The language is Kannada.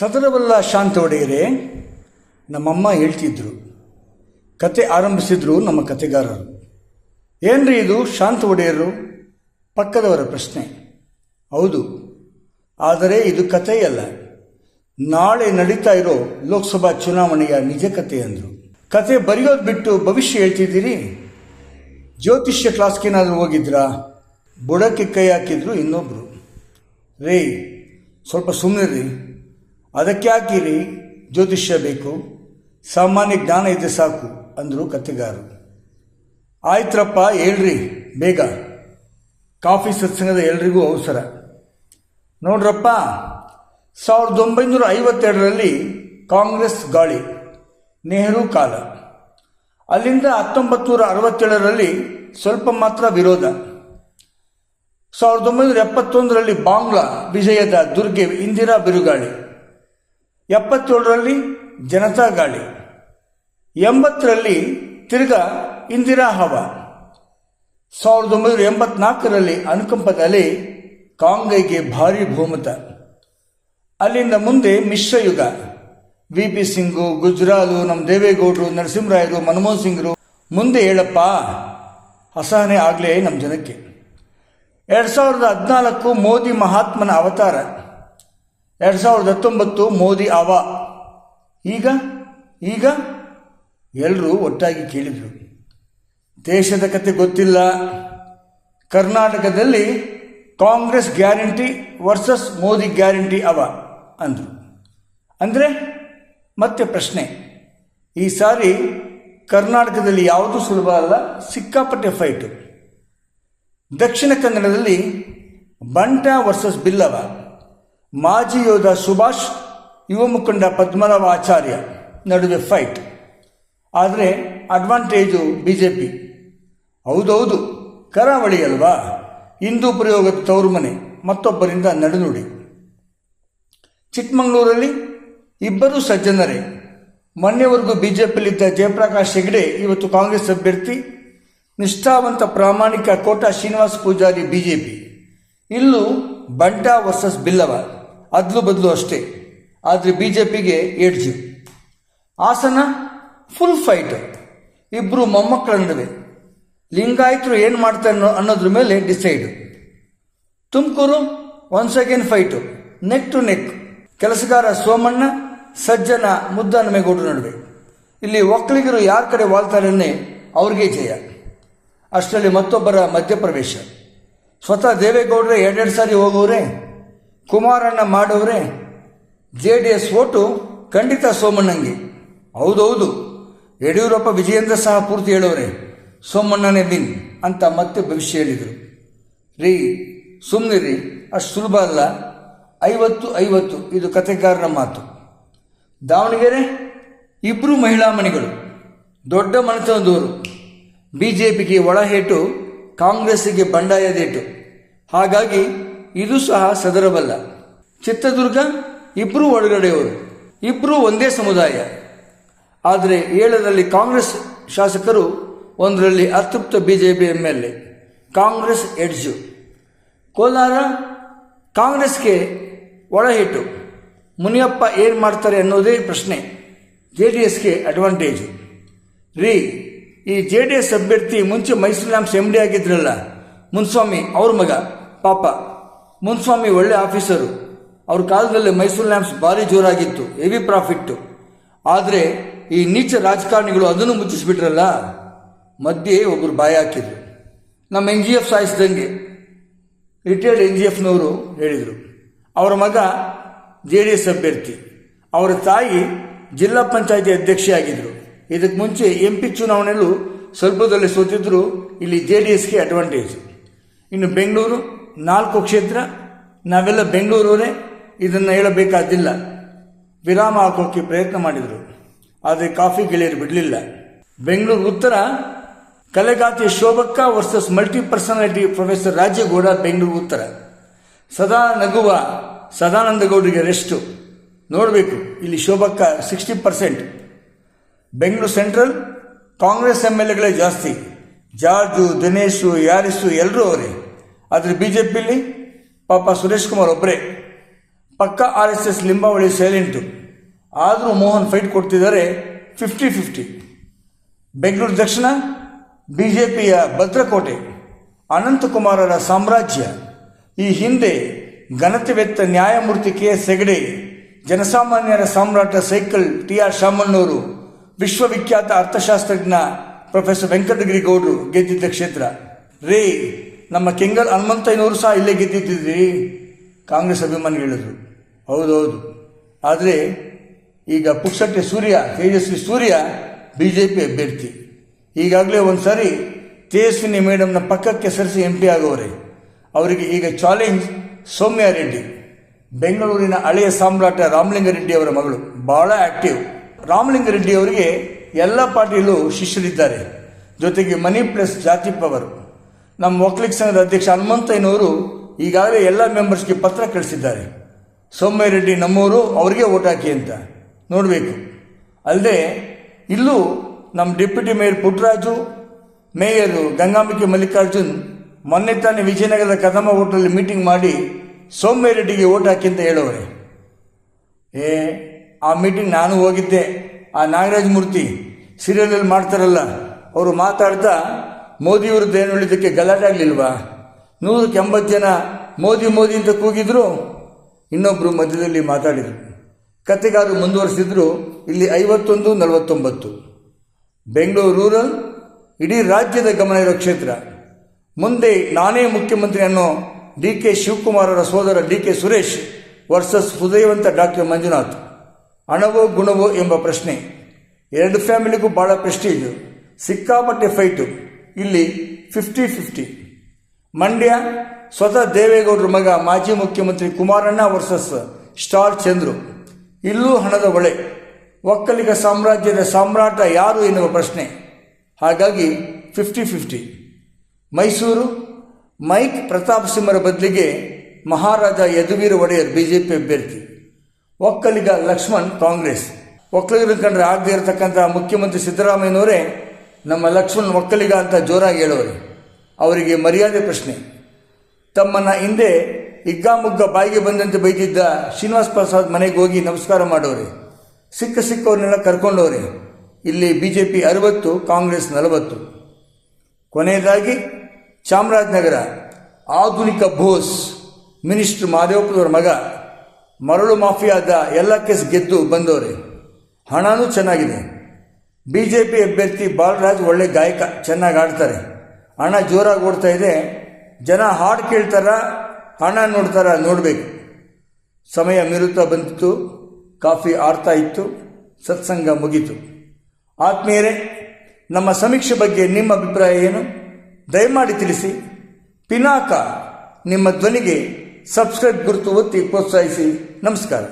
ಸದರವಲ್ಲ ಶಾಂತ ಒಡೆಯರೇ, ನಮ್ಮಮ್ಮ ಹೇಳ್ತಿದ್ರು. ಕತೆ ಆರಂಭಿಸಿದ್ರು ನಮ್ಮ ಕತೆಗಾರರು. ಏನ್ರಿ ಇದು ಶಾಂತ ಒಡೆಯರು? ಪಕ್ಕದವರ ಪ್ರಶ್ನೆ. ಹೌದು. ಆದರೆ ಇದು ಕಥೆಯಲ್ಲ. ನಾಳೆ ನಡೀತಾ ಇರೋ ಲೋಕಸಭಾ ಚುನಾವಣೆಯ ನಿಜ ಕತೆ ಅಂದರು. ಕತೆ ಬರೆಯೋದು ಬಿಟ್ಟು ಭವಿಷ್ಯ ಹೇಳ್ತಿದ್ದೀರಿ? ಜ್ಯೋತಿಷ್ಯ ಕ್ಲಾಸ್ಗೇನಾದರೂ ಹೋಗಿದ್ರಾ? ಬುಡಕ್ಕೆ ಕೈ ಹಾಕಿದ್ರು ಇನ್ನೊಬ್ಬರು ರೇ, ಸ್ವಲ್ಪ ಸುಮ್ಮನಿರಿ ಅದಕ್ಕೆ ಹಾಕಿರಿ ಜ್ಯೋತಿಷ್ಯ ಬೇಕು, ಸಾಮಾನ್ಯ ಜ್ಞಾನ ಇದೆ ಸಾಕು ಅಂದರು ಕತೆಗಾರರು ಆಯ್ತ್ರಪ್ಪ, ಹೇಳ್ರಿ, ಬೇಗ. ಕಾಫಿ ಸತ್ಸಂಗದ ಎಲ್ರಿಗೂ ಅವಸರ. ನೋಡ್ರಪ್ಪ, ಸಾವಿರದ ಒಂಬೈನೂರ ಐವತ್ತೆರಡರಲ್ಲಿ ಕಾಂಗ್ರೆಸ್ ಗಾಳಿ, ನೆಹರು ಕಾಲ. ಅಲ್ಲಿಂದ ಹತ್ತೊಂಬತ್ತು ನೂರ ಅರವತ್ತೇಳರಲ್ಲಿ ಸ್ವಲ್ಪ ಮಾತ್ರ ವಿರೋಧ. ಸಾವಿರದ ಒಂಬೈನೂರ ಎಪ್ಪತ್ತೊಂದರಲ್ಲಿ ಬಾಂಗ್ಲಾ, ವಿಜಯದ ದುರ್ಗೆ, ಇಂದಿರಾ ಬಿರುಗಾಳಿ. ಎಪ್ಪತ್ತೇಳರಲ್ಲಿ ಜನತಾ ಗಾಳಿ, ಎಂಬತ್ತರಲ್ಲಿ ತಿರ್ಗಾ ಇಂದಿರಾ ಹವ. ಸಾವಿರದ ಒಂಬೈನೂರ ಎಂಬತ್ನಾಲ್ಕರಲ್ಲಿ ಅನುಕಂಪದಲ್ಲಿ ಅಲೆ ಕಾಂಗ್ರೆಗೆ ಭಾರಿ ಬಹುಮತ. ಅಲ್ಲಿಂದ ಮುಂದೆ ಮಿಶ್ರಯುಗ ವಿ ಪಿ ಸಿಂಗು, ಗುಜರಾಲು ನಮ್ಮ ದೇವೇಗೌಡರು, ನರಸಿಂಹರಾಯರು, ಮನಮೋಹನ್ ಸಿಂಗ್ರು. ಮುಂದೆ ಹೇಳಪ್ಪ, ಅಸಹನೆ ಆಗಲೇ ನಮ್ಮ ಜನಕ್ಕೆ. ಎರಡು ಸಾವಿರದ ಹದಿನಾಲ್ಕು ಮೋದಿ ಮಹಾತ್ಮನ ಅವತಾರ. ಎರಡು ಸಾವಿರದ ಹತ್ತೊಂಬತ್ತು ಮೋದಿ ಅವ. ಈಗ? ಈಗ? ಎಲ್ಲರೂ ಒಟ್ಟಾಗಿ ಕೇಳಿದರು. ದೇಶದ ಕತೆ ಗೊತ್ತಿಲ್ಲ. ಕರ್ನಾಟಕದಲ್ಲಿ Congress guarantee versus Modi guarantee ಅವ, ಅಂದರು. ಅಂದರೆ ಮತ್ತೆ ಪ್ರಶ್ನೆ. ಈ ಸಾರಿ ಕರ್ನಾಟಕದಲ್ಲಿ ಯಾವುದೂ ಸುಲಭ ಅಲ್ಲ? ಸಿಕ್ಕಾಪಟ್ಟೆ ಫೈಟು. ದಕ್ಷಿಣ ಕನ್ನಡದಲ್ಲಿ ಬಂಟ ವರ್ಸಸ್ ಬಿಲ್ಲವ ಮಾಜಿ ಯೋಧ ಸುಭಾಷ್, ಯುವ ಮುಖಂಡ ಪದ್ಮನಾಭ ಆಚಾರ್ಯ ನಡುವೆ ಫೈಟ್ ಆದರೆ ಅಡ್ವಾಂಟೇಜು ಬಿ ಜೆ ಪಿ ಹೌದೌದು, ಕರಾವಳಿ ಅಲ್ವಾ? ಹಿಂದೂ ಪ್ರಯೋಗದ ತವರು ಮನೆ ಮತ್ತೊಬ್ಬರಿಂದ ನಡುನುಡಿ. ಚಿಕ್ಕಮಗಳೂರಲ್ಲಿ ಇಬ್ಬರು ಸಜ್ಜನರೇ. ಮೊನ್ನೆವರೆಗೂ ಬಿಜೆಪಿಯಲ್ಲಿದ್ದ ಜಯಪ್ರಕಾಶ್ ಹೆಗ್ಡೆ, ಇವತ್ತು ಕಾಂಗ್ರೆಸ್ ಅಭ್ಯರ್ಥಿ, ನಿಷ್ಠಾವಂತ ಪ್ರಾಮಾಣಿಕ ಕೋಟಾ ಶ್ರೀನಿವಾಸ್ ಪೂಜಾರಿ ಬಿಜೆಪಿ. ಇಲ್ಲೂ ಬಂಟಾ ವರ್ಸಸ್ ಬಿಲ್ಲವ. ಅದ್ಲು ಬದಲು ಅಷ್ಟೇ. ಆದರೆ ಬಿ ಜೆ ಬಿಜೆಪಿಗೆ ಏಡ್ಜು. ಹಾಸನ ಫುಲ್ ಫೈಟ್ ಇಬ್ಬರು ಮೊಮ್ಮಕ್ಕಳ ನಡುವೆ. ಲಿಂಗಾಯತರು ಏನು ಮಾಡ್ತಾರೆ ಅನ್ನೋ- ಅನ್ನೋದ್ರ ಮೇಲೆ decide Tumkur one again fight neck to neck ಕೆಲಸಗಾರ ಸೋಮಣ್ಣ, ಸಜ್ಜನ ಮುದ್ದನಮೇಗೌಡರ ನಡುವೆ. ಇಲ್ಲಿ ಒಕ್ಕಲಿಗರು ಯಾರ ಕಡೆ ವಾಲ್ತಾರನ್ನೇ ಅವ್ರಿಗೆ ಜಯ. ಅಷ್ಟರಲ್ಲಿ ಮತ್ತೊಬ್ಬರ ಮಧ್ಯಪ್ರವೇಶ. ಸ್ವತಃ ದೇವೇಗೌಡರೇ ಎರಡೆರಡು ಸಾರಿ ಹೋಗೋರೆ ಕುಮಾರಣ್ಣ ಮಾಡೋರೆ ಜೆ ಡಿ ಎಸ್ ಓಟು ಖಂಡಿತ ಸೋಮಣ್ಣಂಗೆ. ಹೌದೌದು. ಯಡಿಯೂರಪ್ಪ, ವಿಜಯೇಂದ್ರ ಸಹ ಪೂರ್ತಿ ಹೇಳೋರೆ, ಸೋಮಣ್ಣನೇ ಬಿನ್ ಅಂತ ಮತ್ತೆ ಭವಿಷ್ಯ ಹೇಳಿದರು. ರೀ ಸುಮ್ಮನಿರಿ ಅಷ್ಟು ಸುಲಭ ಅಲ್ಲ. ಐವತ್ತು ಐವತ್ತು, ಇದು ಕಥೆಗಾರರ ಮಾತು. ದಾವಣಗೆರೆ ಇಬ್ಬರು ಮಹಿಳಾ ಮಣಿಗಳು ದೊಡ್ಡ ಮನೆತನದವರು. ಬಿ ಜೆ ಪಿಗೆ ಒಳಹೇಟು, ಕಾಂಗ್ರೆಸ್ಸಿಗೆ ಬಂಡಾಯದೇಟು ಹಾಗಾಗಿ ಇದು ಸಹ ಸದರಬಲ್ಲ ಚಿತ್ರದುರ್ಗ ಇಬ್ಬರು ಒಳಗಡೆಯವರು ಇಬ್ಬರು ಒಂದೇ ಸಮುದಾಯ. ಆದರೆ ಏಳರಲ್ಲಿ ಕಾಂಗ್ರೆಸ್ ಶಾಸಕರು, ಒಂದರಲ್ಲಿ ಅತೃಪ್ತ BJP M L A Congress edge. Kolar ಕಾಂಗ್ರೆಸ್ಗೆ ಒಳಹಿಟ್ಟು ಮುನಿಯಪ್ಪ ಏನು ಮಾಡ್ತಾರೆ ಅನ್ನೋದೇ ಪ್ರಶ್ನೆ. ಜೆ ಡಿ ಎಸ್ಗೆ ಅಡ್ವಾಂಟೇಜು. ರೀ, ಈ ಜೆ ಡಿ ಎಸ್ ಅಭ್ಯರ್ಥಿ ಮುಂಚೆ ಮೈಸೂರು ಲ್ಯಾಂಪ್ಸ್ ಎಂ ಡಿ ಆಗಿದ್ರಲ್ಲ, ಮುನ್ಸ್ವಾಮಿ ಅವ್ರ ಮಗ, ಪಾಪ. ಮುನ್ಸ್ವಾಮಿ ಒಳ್ಳೆ ಆಫೀಸರು. ಅವ್ರ ಕಾಲದಲ್ಲಿ ಮೈಸೂರು ಲ್ಯಾಂಪ್ಸ್ ಭಾರಿ ಜೋರಾಗಿತ್ತು, ಹೆವಿ ಪ್ರಾಫಿಟ್ಟು. ಆದರೆ ಈ ನೀಚ ರಾಜಕಾರಣಿಗಳು ಅದನ್ನು ಮುಚ್ಚಿಸ್ಬಿಟ್ರಲ್ಲ? ಮಧ್ಯೆ ಒಬ್ಬರು ಬಾಯಿ ಹಾಕಿದ್ರು. ನಮ್ಮ ಎನ್ ಜಿ ಎಫ್ ಸಾಯಿಸಿದಂಗೆ ರಿಟೈರ್ಡ್ ಎನ್ ಜಿ ಎಫ್ನವರು ಹೇಳಿದರು. ಅವರ ಮಗ ಜೆ ಡಿ ಎಸ್ ಅಭ್ಯರ್ಥಿ. ಅವರ ತಾಯಿ ಜಿಲ್ಲಾ ಪಂಚಾಯತಿ ಅಧ್ಯಕ್ಷೆಯಾಗಿದ್ದರು ಇದಕ್ಕೆ ಮುಂಚೆ ಎಂ ಪಿ ಚುನಾವಣೆಯಲ್ಲೂ ಸ್ವಲ್ಪದಲ್ಲಿ ಸೋತಿದ್ರು. ಇಲ್ಲಿ ಜೆ ಡಿ ಎಸ್ಗೆ ಅಡ್ವಾಂಟೇಜ್ ಇನ್ನು ಬೆಂಗಳೂರು ನಾಲ್ಕು ಕ್ಷೇತ್ರ, ನಾವೆಲ್ಲ ಬೆಂಗಳೂರವರೇ, ಇದನ್ನು ಹೇಳಬೇಕಾದಿಲ್ಲ ವಿರಾಮ ಹಾಕೋಕ್ಕೆ ಪ್ರಯತ್ನ ಮಾಡಿದರು. ಆದರೆ ಕಾಫಿ ಗೆಳೆಯರು ಬಿಡಲಿಲ್ಲ. ಬೆಂಗಳೂರು ಉತ್ತರ, ಕಲೆಗಾತಿ Shobhakka versus multi personality professor Rajegowda Bengaluru ಉತ್ತರ. ಸದಾ ನಗುವ ಸದಾನಂದ ಗೌಡರಿಗೆ ರೆಸ್ಟು ನೋಡಬೇಕು, ಇಲ್ಲಿ Shobhakka sixty percent Bengaluru central Congress M L ಎಗಳೇ ಜಾಸ್ತಿ. ಜಾರ್ಜು, ದಿನೇಶು, ಯಾರಿಸು ಎಲ್ಲರೂ ಅವರೇ. ಆದರೆ ಬಿ ಜೆ ಪಿಲಿ ಪಾಪ ಸುರೇಶ್ ಕುಮಾರ್ ಒಬ್ಬರೇ ಪಕ್ಕ R S S Limbavali silent ಆದರೂ ಮೋಹನ್ ಫೈಟ್ ಕೊಡ್ತಿದ್ದಾರೆ ಫಿಫ್ಟಿ ಫಿಫ್ಟಿ ಬೆಂಗಳೂರು ದಕ್ಷಿಣ ಬಿ ಜೆ ಪಿಯ ಭದ್ರಕೋಟೆ, ಅನಂತಕುಮಾರರ ಸಾಮ್ರಾಜ್ಯ. ಈ ಹಿಂದೆ ಘನತೆವೆತ್ತ ನ್ಯಾಯಮೂರ್ತಿ ಕೆ ಎಸ್ ಹೆಗಡೆ, ಜನಸಾಮಾನ್ಯರ ಸಾಮ್ರಾಟ ಸೈಕಲ್ ಟಿ ಆರ್ ಶಾಮಣ್ಣವರು ವಿಶ್ವವಿಖ್ಯಾತ ಅರ್ಥಶಾಸ್ತ್ರಜ್ಞ ಪ್ರೊಫೆಸರ್ ವೆಂಕಟಗಿರಿ ಗೌಡರು ಗೆದ್ದಿದ್ದ ಕ್ಷೇತ್ರ. ರೇ ನಮ್ಮ ಕೆಂಗಲ್ ಹನುಮಂತಯ್ಯನವರು ಸಹ ಇಲ್ಲೇ ಗೆದ್ದಿದ್ದಿದ್ರಿ? ಕಾಂಗ್ರೆಸ್ ಅಭಿಮಾನಿ ಹೇಳಿದ್ರು. ಹೌದೌದು ಆದರೆ ಈಗ ಪುಕ್ಷಟ್ಟೆ Surya, Tejasvi Surya B J P ಅಭ್ಯರ್ಥಿ. ಈಗಾಗಲೇ ಒಂದು ಸಾರಿ ತೇಜಸ್ವಿನಿ ಮೇಡಮ್ನ ಪಕ್ಕಕ್ಕೆ ಸರಿಸಿ ಎಂ ಪಿ ಆಗೋರೆ. ಅವರಿಗೆ ಈಗ ಚಾಲೆಂಜ್ ಸೌಮ್ಯ ರೆಡ್ಡಿ. ಬೆಂಗಳೂರಿನ ಹಳೆಯ ಸಾಮ್ರಾಟ ರಾಮಲಿಂಗಾರೆಡ್ಡಿ ಅವರ ಮಗಳು. ಬಹಳ ಆಕ್ಟಿವ್ ರಾಮಲಿಂಗಾರೆಡ್ಡಿ ಅವರಿಗೆ ಎಲ್ಲ ಪಾರ್ಟಿಯಲ್ಲೂ ಶಿಷ್ಯರಿದ್ದಾರೆ. ಜೊತೆಗೆ ಮನಿ ಪ್ಲಸ್ ಜಾತಿ ಪವರ್. ನಮ್ಮ ಒಕ್ಕಲಿಗ ಸಂಘದ ಅಧ್ಯಕ್ಷ ಹನುಮಂತಯ್ಯನವರು ಈಗಾಗಲೇ ಎಲ್ಲ ಮೆಂಬರ್ಸ್ಗೆ ಪತ್ರ ಕಳಿಸಿದ್ದಾರೆ. ಸೌಮ್ಯ ರೆಡ್ಡಿ ನಮ್ಮವರು ಅವ್ರಿಗೆ ಓಟ್ ಹಾಕಿ ಅಂತ. ನೋಡಬೇಕು. ಅಲ್ಲದೆ, ಇಲ್ಲೂ ನಮ್ಮ deputy mayor Puttaraju mayor Gangambike Mallikarjun ಮೊನ್ನೆ ತಾನೇ ವಿಜಯನಗರದ ಕದಮ ಓಟಲ್ಲಿ ಮೀಟಿಂಗ್ ಮಾಡಿ ಸೌಮ್ಯ ರೆಡ್ಡಿಗೆ ಓಟ್ ಹಾಕಿ ಅಂತ ಹೇಳೋರೆ. ಏ, ಆ ಮೀಟಿಂಗ್ ನಾನು ಹೋಗಿದ್ದೆ. ಆ ನಾಗರಾಜ ಮೂರ್ತಿ ಸೀರಿಯಲಲ್ಲಿ ಮಾಡ್ತಾರಲ್ಲ, ಅವರು ಮಾತಾಡ್ತಾ ಮೋದಿ ವಿರುದ್ಧ ಏನು ಹೇಳಿದ್ದಕ್ಕೆ ಗಲಾಟೆ ಆಗಲಿಲ್ವಾ? ನೂರಕ್ಕೆ ಎಂಬತ್ತು ಜನ ಮೋದಿ ಮೋದಿ ಅಂತ ಕೂಗಿದ್ರು ಇನ್ನೊಬ್ಬರು ಮಧ್ಯದಲ್ಲಿ ಮಾತಾಡಿದರು. ಕತೆಗಾರರು ಮುಂದುವರಿಸಿದ್ರು, ಇಲ್ಲಿ ಐವತ್ತೊಂದು, ನಲವತ್ತೊಂಬತ್ತು. ಬೆಂಗಳೂರು ರೂರಲ್, ಇಡೀ ರಾಜ್ಯದ ಗಮನ ಇರೋ ಕ್ಷೇತ್ರ. ಮುಂದೆ ನಾನೇ ಮುಖ್ಯಮಂತ್ರಿ ಅನ್ನೋ ಡಿ ಕೆ ಶಿವಕುಮಾರರ ಸೋದರ ಡಿ ಕೆ ಸುರೇಶ್ ವರ್ಸಸ್ ಹೃದಯವಂತ ಡಾಕ್ಟರ್ ಮಂಜುನಾಥ್. ಹಣವೋ, ಗುಣವೋ ಎಂಬ ಪ್ರಶ್ನೆ. ಎರಡು ಫ್ಯಾಮಿಲಿಗೂ ಭಾಳ ಪ್ರೆಸ್ಟೀಜು. ಸಿಕ್ಕಾಪಟ್ಟೆ ಫೈಟು. ಇಲ್ಲಿ ಫಿಫ್ಟಿ ಫಿಫ್ಟಿ ಮಂಡ್ಯ ಸ್ವತಃ ದೇವೇಗೌಡರ ಮಗ, ಮಾಜಿ ಮುಖ್ಯಮಂತ್ರಿ ಕುಮಾರಣ್ಣ ವರ್ಸಸ್ ಸ್ಟಾರ್ ಚಂದ್ರು. ಇಲ್ಲೂ ಹಣದ ಒಳೆ ಒಕ್ಕಲಿಗ ಸಾಮ್ರಾಜ್ಯದ ಸಾಮ್ರಾಟ ಯಾರು ಎನ್ನುವ ಪ್ರಶ್ನೆ. ಹಾಗಾಗಿ ಫಿಫ್ಟಿ ಫಿಫ್ಟಿ ಮೈಸೂರು, ಮೈಕ್ ಪ್ರತಾಪ್ ಸಿಂಹರ ಬದಲಿಗೆ ಮಹಾರಾಜ ಯದುವೀರ ಒಡೆಯರ್ ಬಿಜೆಪಿ ಅಭ್ಯರ್ಥಿ. ಒಕ್ಕಲಿಗ ಲಕ್ಷ್ಮಣ್ ಕಾಂಗ್ರೆಸ್. ಒಕ್ಕಲಿಗರ ಕಂಡ್ರೆ ಆಗದೆ ಇರತಕ್ಕಂಥ ಮುಖ್ಯಮಂತ್ರಿ ಸಿದ್ದರಾಮಯ್ಯನವರೇ ನಮ್ಮ ಲಕ್ಷ್ಮಣ್ ಒಕ್ಕಲಿಗ ಅಂತ ಜೋರಾಗಿ ಹೇಳೋರು. ಅವರಿಗೆ ಮರ್ಯಾದೆ ಪ್ರಶ್ನೆ. ತಮ್ಮನ್ನು ಹಿಂದೆ ಇಗ್ಗಾಮುಗ್ಗ ಬಾಯಿಗೆ ಬಂದಂತೆ ಬೈದಿದ್ದ ಶ್ರೀನಿವಾಸ ಪ್ರಸಾದ್ ಮನೆಗೆ ಹೋಗಿ ನಮಸ್ಕಾರ ಮಾಡೋರೆ. ಸಿಕ್ಕ ಸಿಕ್ಕವ್ರನ್ನೆಲ್ಲ ಕರ್ಕೊಂಡವ್ರೆ ಇಲ್ಲಿ ಬಿ ಜೆ ಪಿ ಅರವತ್ತು, ಕಾಂಗ್ರೆಸ್ ನಲವತ್ತು. ಕೊನೆಯದಾಗಿ ಚಾಮರಾಜನಗರ. ಆಧುನಿಕ ಬೋಸ್, ಮಿನಿಸ್ಟರ್ ಮಾದೇವಪ್ಪನವರ ಮಗ. ಮರಳು ಮಾಫಿಯಾದ ಎಲ್ಲ ಕೇಸ್ ಗೆದ್ದು ಬಂದವರೆ. ಹಣನೂ ಚೆನ್ನಾಗಿದೆ. ಬಿ ಜೆ ಪಿ ಅಭ್ಯರ್ಥಿ ಬಾಲರಾಜ್ ಒಳ್ಳೆ ಗಾಯಕ, ಚೆನ್ನಾಗಿ ಆಡ್ತಾರೆ. ಹಣ ಜೋರಾಗಿ ಓಡ್ತಾ ಇದೆ. ಜನ ಹಾಡು ಕೇಳ್ತಾರ, ಹಣ ನೋಡ್ತಾರ, ನೋಡಬೇಕು. ಸಮಯ ಮೀರುತ್ತಾ ಬಂದಿತ್ತು, ಕಾಫಿ ಆಡ್ತಾ ಇತ್ತು, ಸತ್ಸಂಗ ಮುಗೀತು. ಆತ್ಮೀಯರೇ, ನಮ್ಮ ಸಮೀಕ್ಷೆ ಬಗ್ಗೆ ನಿಮ್ಮ ಅಭಿಪ್ರಾಯ ಏನು? ದಯಮಾಡಿ ತಿಳಿಸಿ. ಪಿನಾಕ, ನಿಮ್ಮ ಧ್ವನಿಗೆ ಸಬ್ಸ್ಕ್ರೈಬ್ ಗುರುತು ಒತ್ತಿ ಪ್ರೋತ್ಸಾಹಿಸಿ. ನಮಸ್ಕಾರ.